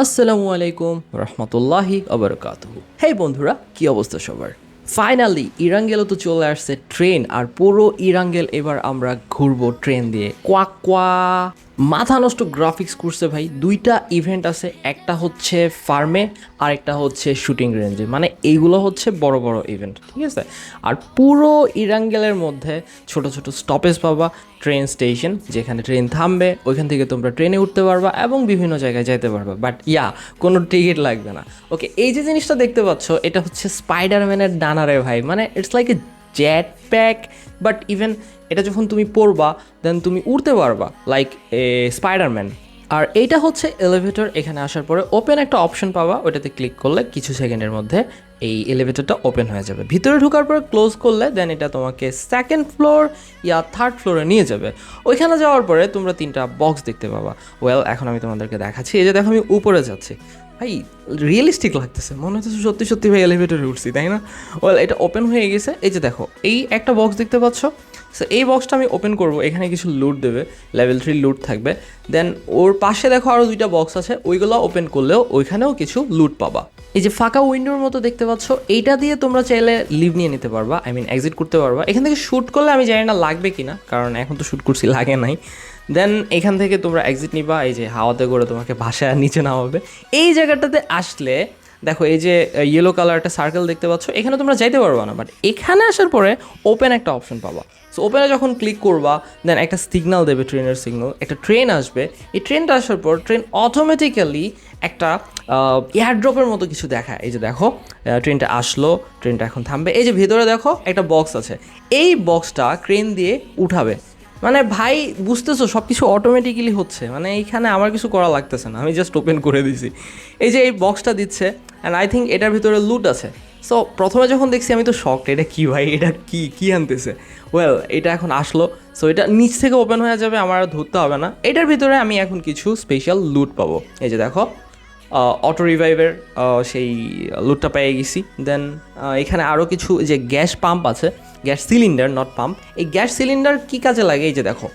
আসসালামু আলাইকুম রহমতুল্লাহি আবরকাতহু হে বন্ধুরা, কি অবস্থা সবার? ফাইনালি ইরাঙ্গেলও তো চলে আসছে ট্রেন, আর পুরো ইরাঙ্গেল এবার আমরা ঘুরবো ট্রেন দিয়ে। কোয়া কোয়া। মাথা নষ্ট গ্রাফিক্স করছে ভাই দুইটা ইভেন্ট আছে, একটা হচ্ছে ফার্মে আর একটা হচ্ছে শুটিং রেঞ্জে মানে এইগুলো হচ্ছে বড় বড় ইভেন্ট ঠিক আছে? আর পুরো ইরাঙ্গেলের মধ্যে ছোট ছোট স্টপেজ পাবা ট্রেন স্টেশন যেখানে ট্রেন থামবে, ওইখান থেকে তোমরা ট্রেনে উঠতে পারবা এবং বিভিন্ন জায়গায় যেতে পারবা। বাট ইয়া কোনো টিকিট লাগবে না। ওকে এই যে জিনিসটা দেখতে পাচ্ছ, এটা হচ্ছে স্পাইডারম্যানের ডানারে ভাই। মানে it's like a jet pack but even এটা যখন তুমি পড়বা দেন তুমি উড়তে পারবা লাইক এ স্পাইডারম্যান আর এইটা হচ্ছে এলিভেটর এখানে আসার পরে ওপেন একটা অপশন পাবা, ওটাতে ক্লিক করলে কিছু সেকেন্ডের মধ্যে এই এলিভেটরটা ওপেন হয়ে যাবে। ভিতরে ঢোকার পরে ক্লোজ করলে দেন এটা তোমাকে সেকেন্ড ফ্লোর ইয়া থার্ড ফ্লোরে নিয়ে যাবে। ওইখানে যাওয়ার পরে তোমরা তিনটা বক্স দেখতে পাবা। ওয়েল এখন আমি তোমাদেরকে দেখাচ্ছি, এই যে দেখো আমি উপরে যাচ্ছি। ভাই রিয়েলিস্টিক লাগতেছে। মনে হচ্ছে সত্যি সত্যি ভাই এলিভেটরে উঠছি, তাই না? ওয়েল এটা ওপেন হয়ে গেছে। এই যে দেখো, এই একটা বক্স দেখতে পাচ্ছ? সো এই বক্সটা আমি ওপেন করব, এখানে কিছু লুট দেবে লেভেল থ্রি লুট থাকবে। দেন ওর পাশে দেখো আরও দুইটা বক্স আছে, ওইগুলো ওপেন করলেও ওইখানেও কিছু লুট পাবা। এই যে ফাঁকা উইন্ডোর মতো দেখতে পাচ্ছ, এইটা দিয়ে তোমরা চাইলে লিভ নিয়ে নিতে পারবা আই মিন এক্সিট করতে পারবা। এখান থেকে শ্যুট করলে আমি জানি না লাগবে কি না কারণ এখন তো শ্যুট করছি, লাগে নাই। দেন এখান থেকে তোমরা এক্সিট নিবা, এই যে হাওয়াতে করে তোমাকে ভাষায় নিচে নামাবে। এই জায়গাটাতে আসলে, দেখো এই যে ইয়েলো কালার একটা সার্কেল দেখতে পাচ্ছ, এখানে তোমরা যাইতে পারবা না বাট এখানে আসার পরে ওপেন একটা অপশন পাবা। সো ওপেনে যখন ক্লিক করবা দেন একটা সিগনাল দেবে ট্রেনের সিগনাল একটা ট্রেন আসবে। এই ট্রেনটা আসার পর ট্রেন অটোমেটিক্যালি একটা এয়ারড্রপের মতো কিছু দেখায়। এই যে দেখো ট্রেনটা আসলো ট্রেনটা এখন থামবে। এই যে ভেতরে দেখো, একটা বক্স আছে। এই বক্সটা ক্রেন দিয়ে উঠাবে। মানে ভাই, বুঝতেছো সব কিছু অটোমেটিক্যালি হচ্ছে। মানে এইখানে আমার কিছু করা লাগতেছে না, আমি জাস্ট ওপেন করে দিছি। এই যে এই বক্সটা দিচ্ছে অ্যান্ড আই থিঙ্ক এটার ভিতরে লুট আছে। সো প্রথমে যখন দেখছি, আমি তো শকড এটা কি ভাই, এটা কি কি আনতেছে? ওয়েল এটা এখন আসলো। সো এটা নিচ থেকে ওপেন হয়ে যাবে, আমার আর ধরতে হবে না। এটার ভিতরে আমি এখন কিছু স্পেশাল লুট পাবো। এই যে দেখো অটো রিভাইভের সেই লুটটা পেয়ে গেছি। দেন এখানে আরও কিছু যে গ্যাস পাম্প আছে গ্যাস সিলিন্ডার নট পাম্প এই গ্যাস সিলিন্ডার কী কাজে লাগে? এই যে দেখো,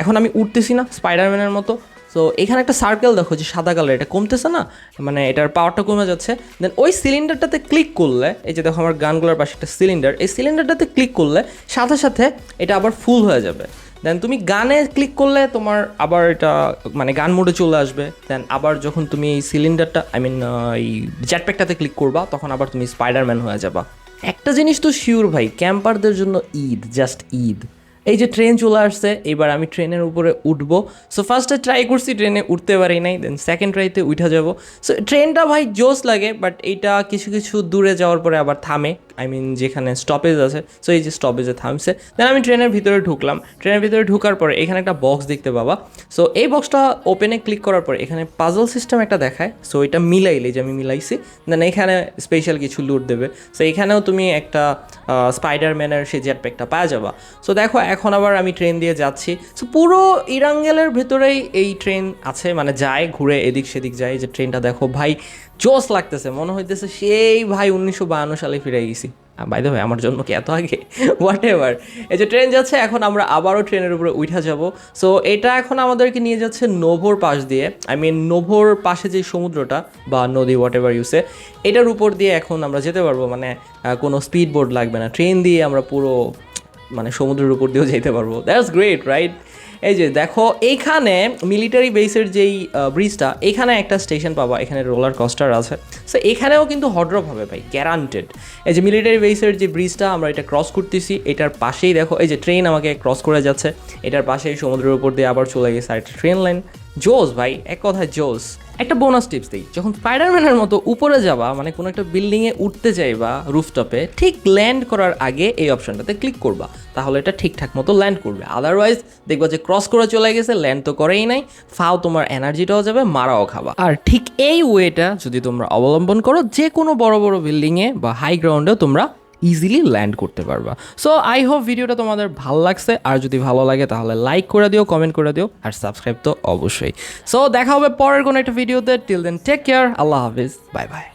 এখন আমি উঠতেছি না স্পাইডারম্যানের মতো। সো এখানে একটা সার্কেল দেখো যে সাদা কালার এটা কমতেছে না? মানে এটার পাওয়ারটা কমে যাচ্ছে। দেন ওই সিলিন্ডারটাতে ক্লিক করলে, এই যে দেখো আমার গানগুলোর পাশে একটা সিলিন্ডার এই সিলিন্ডারটাতে ক্লিক করলে সাথে সাথে এটা আবার ফুল হয়ে যাবে। দেন তুমি গানে ক্লিক করলে তোমার আবার এটা মানে গান মোডে চলে আসবে। দেন আবার যখন তুমি এই সিলিন্ডারটা আই মিন এই জ্যাটপ্যাকটাতে ক্লিক করবা, তখন আবার তুমি স্পাইডারম্যান হয়ে যাবা। একটা জিনিস তো শিওর ভাই ক্যাম্পারদের জন্য ঈদ জাস্ট ঈদ। এই যে ট্রেন চলে আসছে, এবার আমি ট্রেনের উপরে উঠবো। সো ফার্স্টে ট্রাই করছি ট্রেনে উঠতে পারি নাই। দেন সেকেন্ড ট্রাইতে উঠা যাব। সো ট্রেনটা ভাই জোস লাগে বাট এইটা কিছু কিছু দূরে যাওয়ার পরে আবার থামে। আই মিন যেখানে স্টপেজ আছে সো এই যে স্টপেজে থামছে। দেন আমি ট্রেনের ভিতরে ঢুকলাম। ট্রেনের ভিতরে ঢুকার পরে এখানে একটা বক্স দেখতে পাবা। সো এই বক্সটা ওপেনে ক্লিক করার পরে এখানে পাজল সিস্টেম একটা দেখায়। সো এটা মিলাইলে যে আমি মিলাইছি দেন এখানে স্পেশাল কিছু লুট দেবে। সো এখানেও তুমি একটা স্পাইডারম্যানের সেই জেট প্যাকটা পাওয়া যাবা। সো দেখো, এখন আবার আমি ট্রেন দিয়ে যাচ্ছি। সো পুরো ইরাঙ্গেলের ভেতরেই এই ট্রেন আছে। মানে যায়, ঘুরে এদিক সেদিক যায়। যে ট্রেনটা দেখো, ভাই জোস লাগতেছে, মনে হইতেছে সেই ভাই উনিশশো বাহান্ন সালে ফিরে গেছি। বাই ভাই আমার জন্য কি এত আগে? হোয়াট এভার এই যে ট্রেন যাচ্ছে, এখন আমরা আবারও ট্রেনের উপরে উঠা যাব। সো এটা এখন আমাদেরকে নিয়ে যাচ্ছে নোভোর পাশ দিয়ে। আই মিন নোভোর পাশে যে সমুদ্রটা বা নদী হোয়াট এভার ইউসে এটার উপর দিয়ে এখন আমরা যেতে পারব। মানে কোনো স্পিড বোর্ড লাগবে না। ট্রেন দিয়ে আমরা পুরো মানে সমুদ্রের উপর দিয়েও যেতে পারব। দ্যাটস গ্রেট রাইট এই যে দেখো এইখানে মিলিটারি বেসের যেই ব্রিজটা এখানে একটা স্টেশন পাবা, এখানে রোলার কস্টার আছে। সো এখানেও কিন্তু হড্রপ হবে ভাই গ্যারান্টেড এই যে মিলিটারি বেসের যে ব্রিজটা আমরা এটা ক্রস করতেছি, এটার পাশেই দেখো, এই যে ট্রেন আমাকে ক্রস করে যাচ্ছে, এটার পাশেই সমুদ্রের উপর দিয়ে আবার চলে গেছে আর ট্রেন লাইন জোস ভাই, এক কথায় জোস একটা বোনাস টিপস দিই। যখন স্পাইডারম্যানের মতো উপরে যাবা মানে কোনো একটা বিল্ডিংয়ে উঠতে চাইবা রুফটপে ঠিক ল্যান্ড করার আগে এই অপশনটাতে ক্লিক করবা। তাহলে এটা ঠিকঠাক মতো ল্যান্ড করবে। আদারওয়াইজ দেখবা যে ক্রস করে চলে গেছে ল্যান্ড তো করেই নাই। ফাও তোমার এনার্জিটাও যাবে, মারাও খাবা। আর ঠিক এই ওয়েটা যদি তোমরা অবলম্বন করো, যে কোনো বড় বড় বিল্ডিংয়ে বা হাই গ্রাউন্ডেও তোমরা ইজিলি ল্যান্ড করতে পারবা। সো আই হোপ ভিডিওটা তোমাদের ভালো লাগছে। আর যদি ভালো লাগে, তাহলে লাইক করে দিও কমেন্ট করে দিও, আর সাবস্ক্রাইব তো অবশ্যই। সো দেখা হবে পরের কোনো একটা ভিডিওতে টিল দেন টেক কেয়ার আল্লাহ হাফিজ বাই বাই